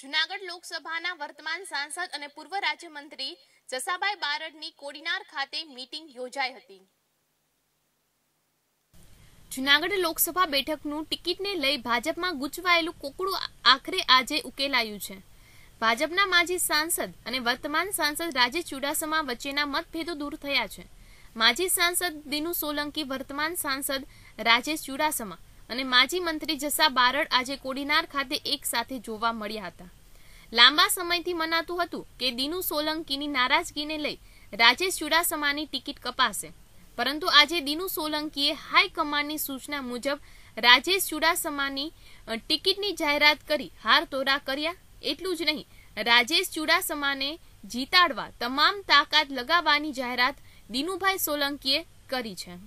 જુનાગઢ લોકસભાના વર્તમાન સાંસદ અને પૂર્વ રાજ્યમંત્રી જસાભાઈ બારડની કોડીનાર ખાતે મીટિંગ યોજાઈ હતી. જુનાગઢ લોકસભા બેઠકનું ટિકિટને લઈ ભાજપમાં ગૂંચવાયેલું કોકડું આખરે આજે ઉકેલાયું છે. ભાજપના માજી સાંસદ અને વર્તમાન સાંસદ રાજેશ ચુડાસમા વચ્ચેના મતભેદો દૂર થયા છે. માજી સાંસદ દિનુ સોલંકી, વર્તમાન સાંસદ રાજેશ ચુડાસમા અને માજી મંત્રી જસા બારડ આજે કોડીનાર ખાતે એક સાથે જોવા મળ્યા હતા. લાંબા સમયથી મનાતું હતું કે દિનુ સોલંકીની નારાજગીને લઈ રાજેશ ચુડાસમાની ટિકિટ કપાશે. પરંતુ આજે દિનુ સોલંકીએ હાઈકમાન્ડની સૂચના મુજબ રાજેશ ચુડાસમાની ટિકિટની જાહેરાત કરી હાર તોરા કર્યા. એટલું જ નહીં, રાજેશ ચુડાસમાને જીતાડવા તમામ તાકાત લગાવવાની જાહેરાત દિનુભાઈ સોલંકીએ કરી છે.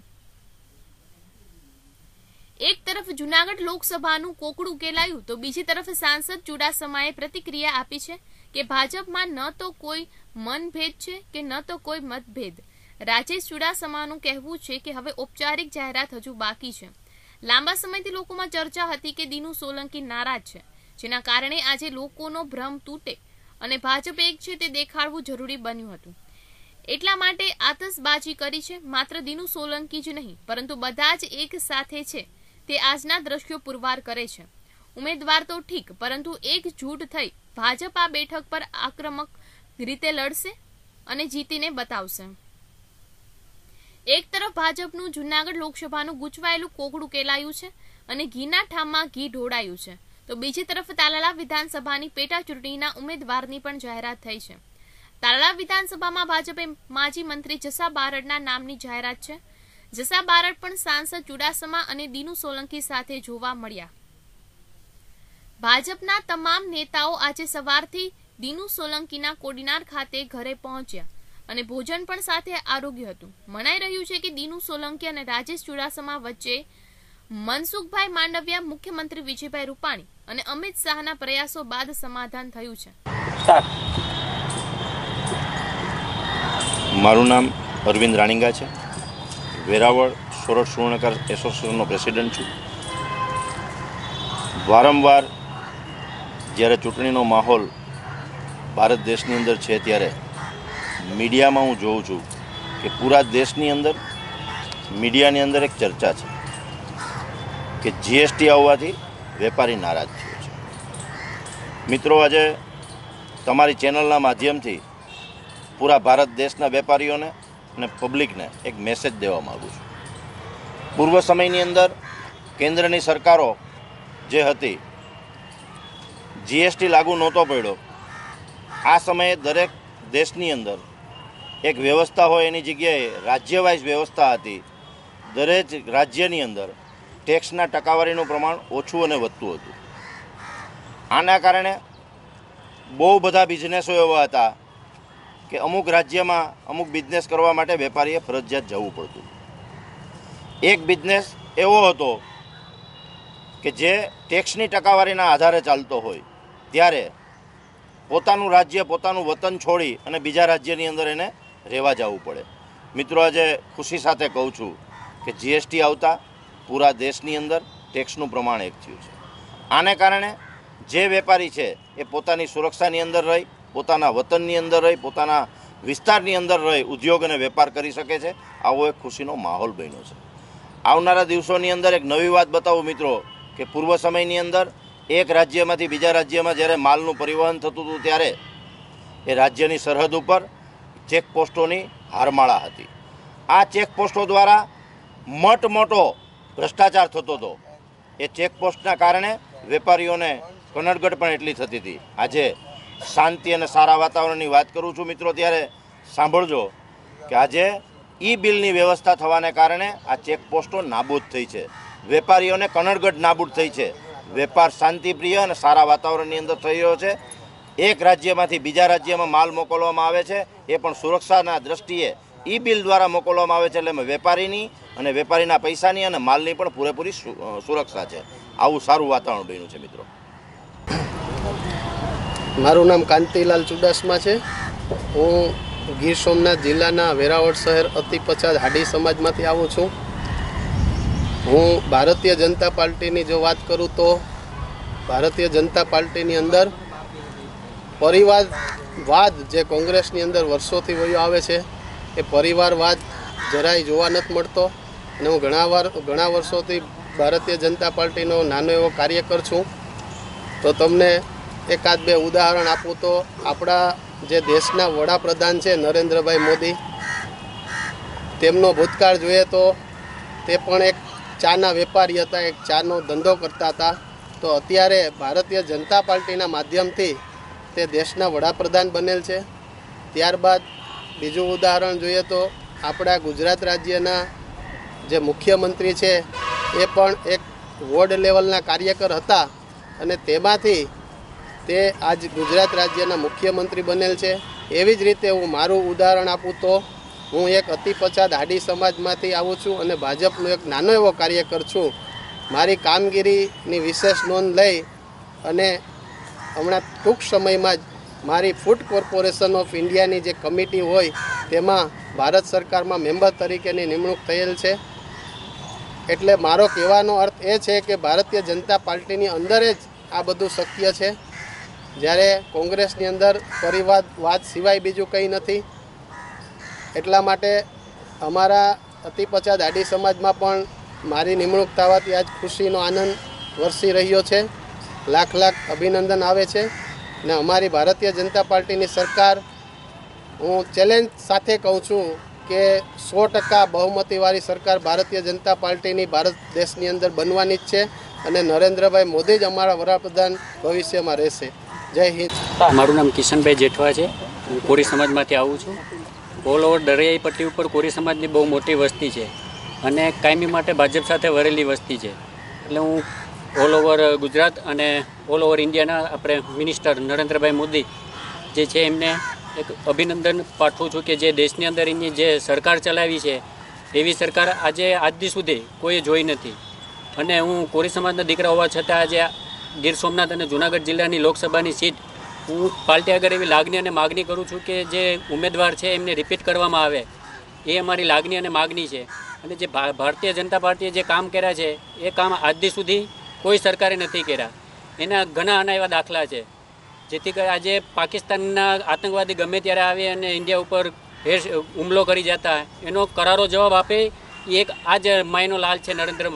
એક તરફ જુનાગઢ લોકસભાનું કોકડું કેલાયું, તો બીજી તરફ સાંસદ ચુડાસમાએ પ્રતિક્રિયા આપી છે કે ભાજપમાં ન તો કોઈ મનભેદ છે કે ન તો કોઈ મતભેદ. રાજેશ ચુડાસમાનું કહેવું છે કે હવે ઔપચારિક જાહેરાત હજુ બાકી છે. લાંબા સમયથી લોકોમાં ચર્ચા હતી કે દિનુ સોલંકી નારાજ છે, જેના કારણે આજે લોકોનો ભ્રમ તૂટે અને ભાજપ એક છે તે દેખાડવું જરૂરી બન્યું હતું. એટલા માટે આતશબાજી કરી છે, માત્ર દિનુ સોલંકી જ નહીં, પરંતુ બધા જ એક સાથે છે. તે આજના દ્રશ્યો પુરવાર કરે છે. ઉમેદવાર તો ઠીક, પરંતુ એક જૂટ થઈ ભાજપ આ બેઠક પર આક્રમક રીતે લડશે અને જીતીને બતાવશે. એક તરફ ભાજપનું જૂનાગઢ લોકસભાનું ગૂંચવાયેલું કોકડું કેલાયું છે અને ઘીના ઠામમાં ઘી ઢોળાયું છે. તો બીજી તરફ તાલાલા વિધાનસભાની પેટા ચૂંટણીના ઉમેદવારની પણ જાહેરાત થઈ છે. તાલાલા વિધાનસભામાં ભાજપે માજી મંત્રી જસા બારડના નામની જાહેરાત છે. જસા બારડ પણ સાંસદ ચુડાસમા અને દિનુ સોલંકી સાથે જોવા મળ્યા. ભાજપના તમામ નેતાઓ આજે સવારથી દિનુ સોલંકીના કોડીનાર ખાતે ઘરે પહોંચ્યા અને ભોજન પણ સાથે આરોગ્ય હતું. મનાઈ રહ્યું છે કે દિનુ સોલંકી અને રાજેશ ચુડાસમા વચ્ચે મનસુખભાઈ માંડવિયા, મુખ્યમંત્રી વિજયભાઈ રૂપાણી અને અમિત શાહના પ્રયાસો બાદ સમાધાન થયું છે. મારું નામ અરવિંદ રાણીંગા છે. વેરાવળ સોરઠ સુવર્ણકાર એસોસિએશનનો પ્રેસિડન્ટ છું. વારંવાર જ્યારે ચૂંટણીનો માહોલ ભારત દેશની અંદર છે ત્યારે મીડિયામાં હું જોઉં છું કે પૂરા દેશની અંદર, મીડિયાની અંદર એક ચર્ચા છે કે જીએસટી આવવાથી વેપારી નારાજ થયો છે. મિત્રો, આજે તમારી ચેનલના માધ્યમથી પૂરા ભારત દેશના વેપારીઓને અને પબ્લિકને એક મેસેજ દેવા માગું છું. પૂર્વ સમયની અંદર કેન્દ્રની સરકારો જે હતી જીએસટી લાગુ નહોતો પડ્યો. આ સમયે દરેક દેશની અંદર એક વ્યવસ્થા હોય એની જગ્યાએ રાજ્યવાઇઝ વ્યવસ્થા હતી. દરેક રાજ્યની અંદર ટેક્સના ટકાવારીનું પ્રમાણ ઓછું અને વધતું હતું. આના કારણે બહુ બધા બિઝનેસો એવા હતા કે અમુક રાજ્યમાં અમુક બિઝનેસ કરવા માટે વેપારીએ ફરજિયાત જવું પડતું. એક બિઝનેસ એવો હતો કે જે ટેક્સની ટકાવારીના આધારે ચાલતો હોય, ત્યારે પોતાનું રાજ્ય, પોતાનું વતન છોડી અને બીજા રાજ્યની અંદર એને રહેવા જવું પડે. મિત્રો, આજે ખુશી સાથે કહું છું કે જીએસટી આવતા પૂરા દેશની અંદર ટેક્સનું પ્રમાણ એક થયું છે. આને કારણે જે વેપારી છે એ પોતાની સુરક્ષાની અંદર રહી પોતાના વતનની અંદર રહી, પોતાના વિસ્તારની અંદર રહી, ઉદ્યોગ અને વેપાર કરી શકે છે. આવો એક ખુશીનો માહોલ બન્યો છે. આવનારા દિવસોની અંદર એક નવી વાત બતાવું મિત્રો, કે પૂર્વ સમયની અંદર એક રાજ્યમાંથી બીજા રાજ્યમાં જ્યારે માલનું પરિવહન થતું હતું ત્યારે એ રાજ્યની સરહદ ઉપર ચેકપોસ્ટોની હારમાળા હતી. આ ચેકપોસ્ટો દ્વારા મટ મોટો ભ્રષ્ટાચાર થતો હતો. એ ચેકપોસ્ટના કારણે વેપારીઓને કનડગટ પણ એટલી થતી હતી. આજે શાંતિ અને સારા વાતાવરણની વાત કરું છું મિત્રો, ત્યારે સાંભળજો કે આજે ઈ બિલની વ્યવસ્થા થવાને કારણે આ ચેકપોસ્ટો નાબૂદ થઈ છે. વેપારીઓને કનડગઢ નાબૂદ થઈ છે. વેપાર શાંતિપ્રિય અને સારા વાતાવરણની અંદર થઈ રહ્યો છે. એક રાજ્યમાંથી બીજા રાજ્યમાં માલ મોકલવામાં આવે છે. એ પણ સુરક્ષાના દ્રષ્ટિએ ઈ બિલ દ્વારા મોકલવામાં આવે છે એટલે વેપારીની અને વેપારીના પૈસાની અને માલની પણ પૂરેપૂરી સુરક્ષા છે. આવું સારું વાતાવરણ બન્યું છે મિત્રો. મારું નામ કાંતિલાલ ચુડાસમા છે. હું ગીર સોમનાથ જિલ્લાના વેરાવળ શહેર અતિ પછાત હાડી સમાજમાંથી આવું છું. હું ભારતીય જનતા પાર્ટીની જો વાત કરું તો ભારતીય જનતા પાર્ટીની અંદર પરિવારવાદ જે કોંગ્રેસની અંદર વર્ષોથી વયો આવે છે, એ પરિવારવાદ જરાય જોવા નથી મળતો. અને હું ઘણા વાર, ઘણા વર્ષોથી ભારતીય જનતા પાર્ટીનો નાનો એવો કાર્યકર છું. તો તમને એકાદ બે ઉદાહરણ આપું તો આપણા જે દેશના વડાપ્રધાન છે નરેન્દ્રભાઈ મોદી, તેમનો ભૂતકાળ જોઈએ તો તે પણ એક ચાના વેપારી હતા, એક ચાનો ધંધો કરતા હતા. તો અત્યારે ભારતીય જનતા પાર્ટીના માધ્યમથી તે દેશના વડાપ્રધાન બનેલ છે. ત્યારબાદ બીજું ઉદાહરણ જોઈએ તો આપણા ગુજરાત રાજ્યના જે મુખ્યમંત્રી છે, એ પણ એક વોર્ડ લેવલના કાર્યકર હતા અને તેમાંથી તે આજ ગુજરાત રાજ્યના મુખ્યમંત્રી બનેલ છે. એવી જ રીતે હું મારું ઉદાહરણ આપું તો હું એક અતિ પછાત હાડી સમાજમાંથી આવું છું અને ભાજપનો એક નાનો એવો કાર્યકર છું. મારી કામગીરીની વિશેષ નોંધ લઈ અને હમણાં ટૂંક સમયમાં જ મારી ફૂડ કોર્પોરેશન ઓફ ઇન્ડિયાની જે કમિટી હોય તેમાં ભારત સરકારમાં મેમ્બર તરીકેની નિમણૂક થયેલ છે. એટલે મારો કહેવાનો અર્થ એ છે કે ભારતીય જનતા પાર્ટીની અંદર જ આ બધું શક્ય છે. જ્યારે કોંગ્રેસની અંદર પરિવારવાદ સિવાય બીજું કંઈ નથી, એટલા માટે અમારા અતિ પછાત આડી સમાજમાં પણ મારી નિમણૂક થવાથી આજ ખુશીનો આનંદ વરસી રહ્યો છે. લાખ લાખ અભિનંદન આવે છે ને અમારી ભારતીય જનતા પાર્ટીની સરકાર, હું ચેલેન્જ સાથે કહું છું કે સો ટકા બહુમતીવાળી સરકાર ભારતીય જનતા પાર્ટીની ભારત દેશની અંદર બનવાની જ છે અને નરેન્દ્રભાઈ મોદી જ અમારા વડાપ્રધાન ભવિષ્યમાં રહેશે. જય હિન્દ. મારું નામ કિશનભાઈ જેઠવા છે. હું કોરી સમાજમાંથી આવું છું. ઓલ ઓવર દરિયાઈ પટ્ટી ઉપર કોરી સમાજની બહુ મોટી વસ્તી છે અને કાયમી માટે ભાજપ સાથે વરેલી વસ્તી છે. એટલે હું ઓલ ઓવર ગુજરાત અને ઓલ ઓવર ઇન્ડિયાના આપણે મિનિસ્ટર નરેન્દ્રભાઈ મોદી જે છે એમને એક અભિનંદન પાઠવું છું કે જે દેશની અંદર એની જે સરકાર ચલાવી છે, એવી સરકાર આજે આજ સુધી કોઈએ જોઈ નથી. અને હું કોરી સમાજના દીકરા હોવા છતાં આજે ગીર સોમનાથ અને જુનાગઢ જિલ્લાની લોકસભાની સીટ હું પાર્ટી આગળ એવી લાગણી અને માગણી કરું છું કે જે ઉમેદવાર છે એમને રિપીટ કરવામાં આવે. એ અમારી લાગણી અને માગણી છે. અને જે ભારતીય જનતા પાર્ટીએ જે કામ કર્યા છે, એ કામ આજ સુધી કોઈ સરકારે નથી કર્યા. એના ઘણા આના એવા દાખલા છે. જેથી કરી આજે પાકિસ્તાનના આતંકવાદી ગમે ત્યારે આવે અને ઇન્ડિયા ઉપર હેર- હુમલો કરી જતા, એનો કરારો જવાબ આપે એક આ જ માયનો લાલ છે નરેન્દ્ર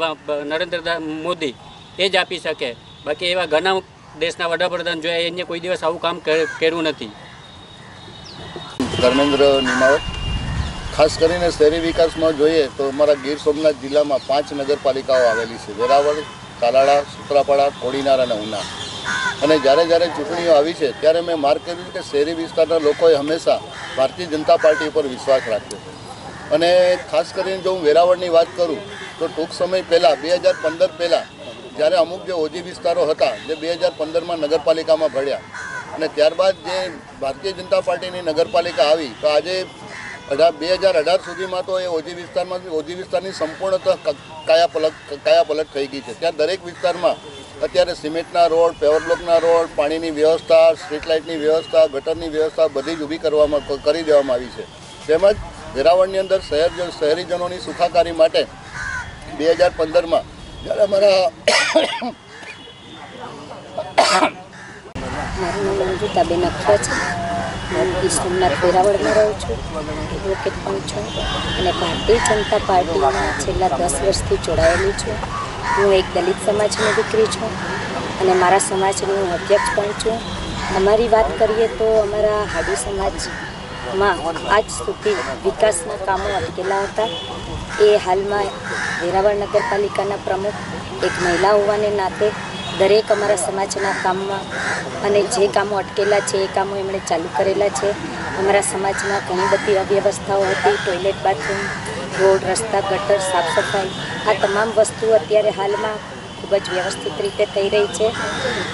નરેન્દ્ર મોદી. એ જ આપી શકે. બાકી એવા ઘણા દેશના વડાપ્રધાન જોયા એને કોઈ દિવસ આવું કામ કર- કર્યું નથી. ધર્મેન્દ્ર નિમાવત, ખાસ કરીને શહેરી વિકાસમાં જોઈએ તો અમારા ગીર સોમનાથ જિલ્લામાં પાંચ નગરપાલિકાઓ આવેલી છે. વેરાવળ તાલાળા સુત્રાપાડા, કોડીનાર અને ઉના. અને જ્યારે જ્યારે ચૂંટણીઓ આવી છે, ત્યારે મેં માર્ક કર્યું કે શહેરી વિસ્તારના લોકોએ હંમેશા ભારતીય જનતા પાર્ટી ઉપર વિશ્વાસ રાખ્યો. અને ખાસ કરીને જો હું વેરાવળની વાત કરું, તો ટૂંક સમય પહેલાં, બે હજાર પંદર પહેલાં જ્યારે અમુક જે ઓજી વિસ્તારો હતા, જે બે હજાર પંદરમાં નગરપાલિકામાં ભળ્યા અને ત્યારબાદ જે ભારતીય જનતા પાર્ટીની નગરપાલિકા આવી, તો આજે અઢાર બે હજાર અઢાર સુધીમાં તો એ ઓજી વિસ્તારમાં, ઓજી વિસ્તારની સંપૂર્ણતઃ કાયાપલટ કાયાપલટ થઈ ગઈ છે. ત્યાં દરેક વિસ્તારમાં અત્યારે સિમેન્ટના રોડ પેવરબ્લોકના રોડ, પાણીની વ્યવસ્થા સ્ટ્રીટ લાઇટની વ્યવસ્થા, ગટરની વ્યવસ્થા બધી જ ઊભી કરવામાં કરી દેવામાં આવી છે. તેમજ વેરાવળની અંદર શહેર શહેરીજનોની સુખાકારી માટે બે હજાર પંદરમાં જ્યારે અમારા મારું નામ અંજુતાબેન અખવા છે હું સોમનાથ વેરાવળમાં રહું છું એડવોકેટ પણ છું. અને ભારતીય જનતા પાર્ટીમાં છેલ્લા દસ વર્ષથી જોડાયેલી છું. હું એક દલિત સમાજની દીકરી છું. અને મારા સમાજની હું અધ્યક્ષ પણ છું અમારી વાત કરીએ તો અમારા હાડી સમાજમાં આજ સુધી વિકાસના કામો અટકેલા હતા. એ હાલમાં વેરાવળ નગરપાલિકાના પ્રમુખ, એક મહિલા હોવાને નાતે દરેક અમારા સમાજના કામમાં અને જે કામો અટકેલા છે, એ કામો એમણે ચાલુ કરેલા છે. અમારા સમાજમાં ઘણી બધી અવ્યવસ્થાઓ હતી, ટોયલેટ, બાથરૂમ, રોડ, રસ્તા, ગટર, સાફ સફાઈ. આ તમામ વસ્તુઓ અત્યારે હાલમાં ખૂબ જ વ્યવસ્થિત રીતે થઈ રહી છે.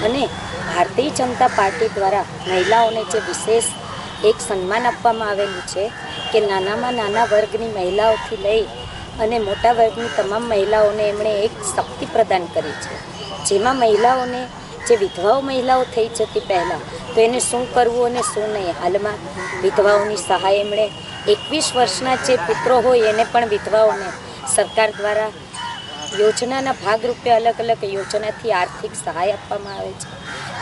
અને ભારતીય જનતા પાર્ટી દ્વારા મહિલાઓને જે વિશેષ એક સન્માન આપવામાં આવેલું છે કે નાનામાં નાના વર્ગની મહિલાઓથી લઈ અને મોટા વર્ગની તમામ મહિલાઓને એમણે એક શક્તિ પ્રદાન કરી છે. જેમાં મહિલાઓને, જે વિધવાઓ મહિલાઓ થઈ જતી પહેલાં, તો એને શું કરવું અને શું નહીં? હાલમાં વિધવાઓની સહાય એમણે એકવીસ વર્ષના જે પુત્રો હોય એને પણ વિધવાઓને સરકાર દ્વારા યોજનાના ભાગરૂપે અલગ અલગ યોજનાથી આર્થિક સહાય આપવામાં આવે છે.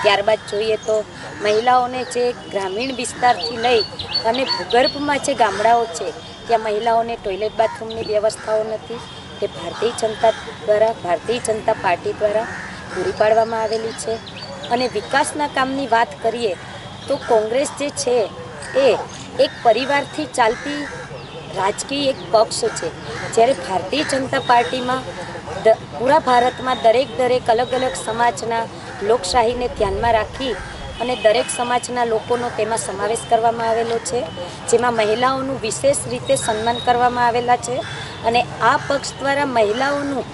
ત્યારબાદ જોઈએ તો મહિલાઓને જે ગ્રામીણ વિસ્તારથી લઈ અને ભૂગર્ભમાં જે ગામડાઓ છે ત્યાં મહિલાઓને ટોયલેટ બાથરૂમની વ્યવસ્થાઓ નથી તે ભારતીય જનતા દ્વારા, ભારતીય જનતા પાર્ટી દ્વારા પૂરી પાડવામાં આવેલી છે. અને વિકાસના કામની વાત કરીએ તો કોંગ્રેસ જે છે એ એક પરિવારથી ચાલતી રાજકીય એક પક્ષ છે. જ્યારે ભારતીય જનતા પાર્ટીમાં પૂરા ભારતમાં દરેક દરેક અલગ અલગ સમાજના લોકશાહીને ધ્યાનમાં રાખી અને દરેક સમાજના લોકોનો તેમાં સમાવેશ કરવામાં આવેલો છે, જેમાં મહિલાઓનું વિશેષ રીતે સન્માન કરવામાં આવેલા છે અને આ પક્ષ દ્વારા મહિલાઓનું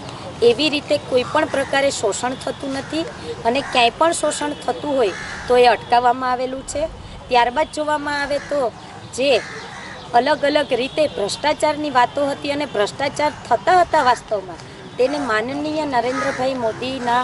એવી રીતે કોઈ પણ પ્રકારે શોષણ થતું નથી અને ક્યાંય પણ શોષણ થતું હોય તો એ અટકાવવામાં આવેલું છે. ત્યારબાદ જોવામાં આવે તો જે અલગ અલગ રીતે ભ્રષ્ટાચારની વાતો હતી અને ભ્રષ્ટાચાર થતા હતા વાસ્તવમાં તેને માનનીય નરેન્દ્રભાઈ મોદીના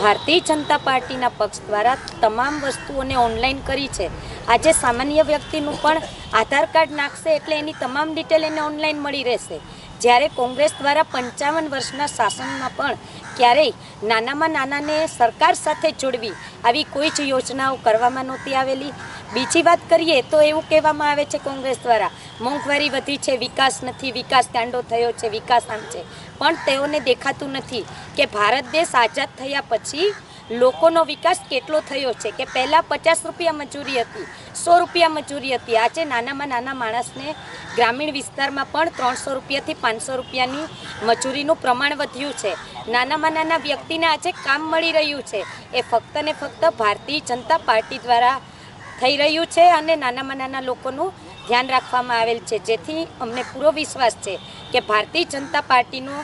ભારતીય જનતા પાર્ટીના પક્ષ દ્વારા તમામ વસ્તુઓને ઓનલાઈન કરી છે. આજે સામાન્ય વ્યક્તિનું પણ આધાર કાર્ડ નાખશે એટલે એની તમામ ડિટેલ એને ઓનલાઈન મળી રહેશે. જ્યારે કોંગ્રેસ દ્વારા પંચાવન વર્ષના શાસનમાં પણ ક્યારેય નાનામાં નાનાને સરકાર સાથે જોડવી આવી કોઈ જ યોજનાઓ કરવામાં નહોતી આવેલી. બીજી વાત કરીએ તો એવું કહેવામાં આવે છે કોંગ્રેસ દ્વારા, મોંઘવારી વધી છે, વિકાસ નથી, વિકાસ ગાંડો થયો છે, વિકાસ આમ છે. પણ તેઓને દેખાતું નથી કે ભારત દેશ આઝાદ થયા પછી લોકોનો વિકાસ કેટલો થયો છે કે પહેલાં પચાસ રૂપિયા મજૂરી હતી, સો રૂપિયા મજૂરી હતી. આજે નાનામાં નાના માણસને ગ્રામીણ વિસ્તારમાં પણ ત્રણસો રૂપિયાથી પાંચસો રૂપિયાની મજૂરીનું પ્રમાણ વધ્યું છે. નાનામાં નાના વ્યક્તિને આજે કામ મળી રહ્યું છે. એ ફક્ત ને ફક્ત ભારતીય જનતા પાર્ટી દ્વારા થઈ રહ્યું છે અને નાનામાં નાના લોકોનું ધ્યાન રાખવામાં આવેલ છે. જેથી અમને પૂરો વિશ્વાસ છે કે ભારતીય જનતા પાર્ટીનો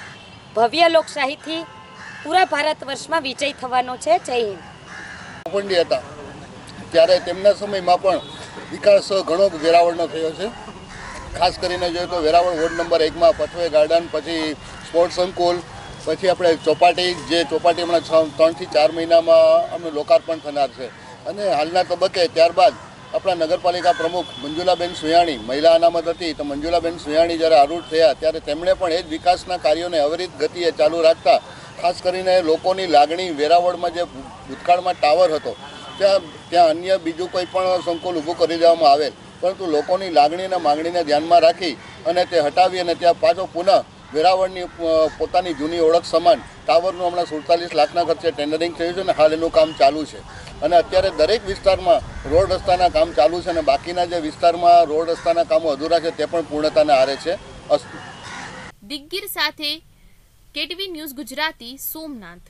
ભવ્ય લોકશાહીથી પૂરા ભારત વર્ષમાં વિજય થવાનો છે. જય હિન્દ. પંડી હતા. ત્યારે તેમના સમયમાં પણ વિકાસ ઘણો વેરાવળનો થયો છે. ખાસ કરીને જોઈએ તો વેરાવળ વોર્ડ નંબર એકમાં પથવે ગાર્ડન, પછી સ્પોર્ટ્સ સંકુલ પછી આપણે ચોપાટી, જે ચોપાટી હમણાં ત્રણથી ચાર મહિનામાં અમે લોકાર્પણ થનાર છે. અને હાલના તબક્કે ત્યારબાદ આપણા નગરપાલિકા પ્રમુખ મંજુલાબેન સુયાણી મહિલા અનામત હતી. તો મંજુલાબેન સુયાણી જ્યારે આરૂઢ થયા, ત્યારે તેમણે પણ એ જ વિકાસના કાર્યોને અવિરત ગતિએ ચાલુ રાખતા, ખાસ કરીને લોકોની લાગણી વેરાવળમાં જે ભૂતકાળમાં ટાવર હતો, ત્યાં ત્યાં અન્ય બીજું કોઈ પણ સંકુલ ઊભું કરી દેવામાં આવેલ. પરંતુ લોકોની લાગણી અને માગણીને ધ્યાનમાં રાખી અને તે હટાવી અને ત્યાં પાછો પુનઃ વેરાવળની પોતાની જૂની ઓળખ સમાન. ટાવરનું હમણાં સુડતાલીસ લાખના ખર્ચે ટેન્ડરિંગ થયું છે અને હાલ એનું કામ ચાલુ છે. અને અત્યારે દરેક વિસ્તારમાં રોડ રસ્તાના કામ ચાલુ છે અને બાકીના જે વિસ્તારમાં રોડ રસ્તાના કામો અધૂરા છે તે પણ પૂર્ણતાને આરે છે. દિગ્ગીર સાથે કેટીવી ન્યૂઝ ગુજરાતી સોમનાથ.